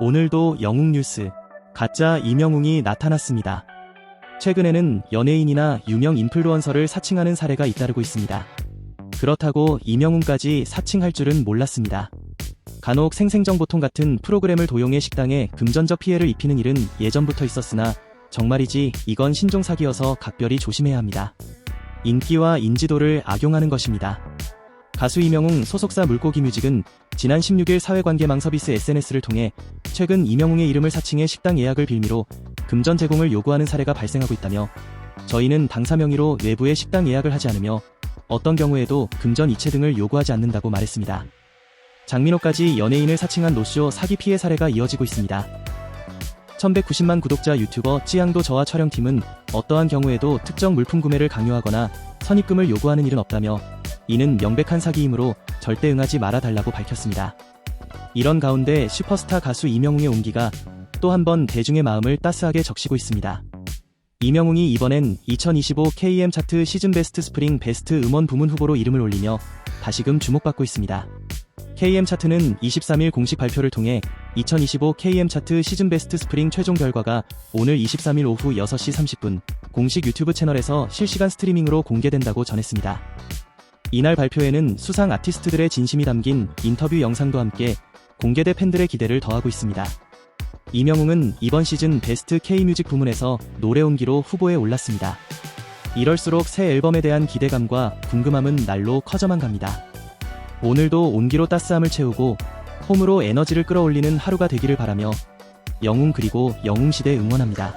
오늘도 영웅 뉴스 가짜 이명웅이 나타났습니다. 최근에는 연예인이나 유명 인플루언서를 사칭하는 사례가 잇따르고 있습니다. 그렇다고 이명웅까지 사칭할 줄은 몰랐습니다. 간혹 생생정보통 같은 프로그램을 도용해 식당에 금전적 피해를 입히는 일은 예전부터 있었으나 정말이지 이건 신종 사기여서 각별히 조심해야 합니다. 인기와 인지도를 악용하는 것입니다. 가수 이명웅 소속사 물고기 뮤직은 지난 16일 사회관계망 서비스 SNS를 통해 최근 이명웅의 이름을 사칭해 식당 예약을 빌미로 금전 제공을 요구하는 사례가 발생하고 있다며 저희는 당사 명의로 외부에 식당 예약을 하지 않으며 어떤 경우에도 금전 이체 등을 요구하지 않는다고 말했습니다. 장민호까지 연예인을 사칭한 노쇼 사기 피해 사례가 이어지고 있습니다. 1190만 구독자 유튜버 찌양도 저와 촬영팀은 어떠한 경우에도 특정 물품 구매를 강요하거나 선입금을 요구하는 일은 없다며 이는 명백한 사기이므로 절대 응하지 말아달라고 밝혔습니다. 이런 가운데 슈퍼스타 가수 이명웅의 온기가 또 한 번 대중의 마음을 따스하게 적시고 있습니다. 이명웅이 이번엔 2025 KM 차트 시즌 베스트 스프링 베스트 음원 부문 후보로 이름을 올리며 다시금 주목받고 있습니다. KM 차트는 23일 공식 발표를 통해 2025 KM 차트 시즌 베스트 스프링 최종 결과가 오늘 23일 오후 6시 30분 공식 유튜브 채널에서 실시간 스트리밍으로 공개된다고 전했습니다. 이날 발표에는 수상 아티스트들의 진심이 담긴 인터뷰 영상도 함께 공개돼 팬들의 기대를 더하고 있습니다. 이명웅은 이번 시즌 베스트 K뮤직 부문에서 노래 온기로 후보에 올랐습니다. 이럴수록 새 앨범에 대한 기대감과 궁금함은 날로 커져만 갑니다. 오늘도 온기로 따스함을 채우고 홈으로 에너지를 끌어올리는 하루가 되기를 바라며 영웅 그리고 영웅시대 응원합니다.